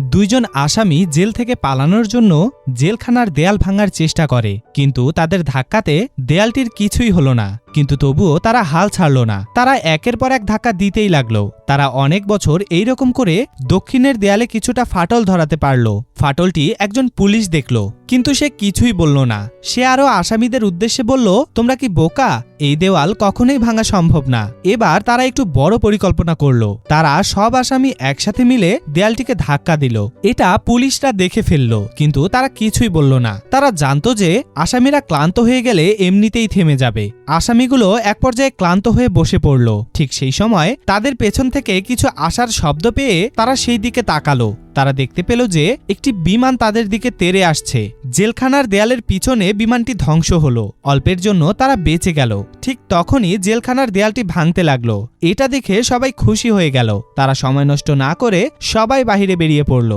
দুইজন আসামি জেল থেকে পালানোর জন্য জেলখানার দেয়াল ভাঙার চেষ্টা করে, কিন্তু তাদের ধাক্কাতে দেয়ালটির কিছুই হল না। কিন্তু তবুও তারা হাল ছাড়ল না। তারা একের পর এক ধাক্কা দিতেই লাগল। তারা অনেক বছর এই রকম করে দক্ষিণের দেয়ালে কিছুটা ফাটল ধরাতে পারল। ফাটলটি একজন পুলিশ দেখল, কিন্তু সে কিছুই বলল না। সে আরও আসামিদের উদ্দেশ্যে বলল, তোমরা কি বোকা? এই দেওয়াল কখনোই ভাঙা সম্ভব না। এবার তারা একটু বড় পরিকল্পনা করল। তারা সব আসামি একসাথে মিলে দেয়ালটিকে ধাক্কা দিল। এটা পুলিশরা দেখে ফেলল, কিন্তু তারা কিছুই বলল না। তারা জানতো যে আসামিরা ক্লান্ত হয়ে গেলে এমনিতেই থেমে যাবে। আসামিগুলো এক পর্যায়ে ক্লান্ত হয়ে বসে পড়ল। ঠিক সেই সময় তাদের পেছন থেকে কিছু আসার শব্দ পেয়ে তারা সেই দিকে তাকালো। তারা দেখতে পেল যে একটি বিমান তাদের দিকে তেরে আসছে। জেলখানার দেয়ালের পিছনে বিমানটি ধ্বংস হলো। অল্পের জন্য তারা বেঁচে গেল। ঠিক তখনই জেলখানার দেয়ালটি ভাঙতে লাগল। এটা দেখে সবাই খুশি হয়ে গেল। তারা সময় নষ্ট না করে সবাই বাহিরে বেরিয়ে পড়ল।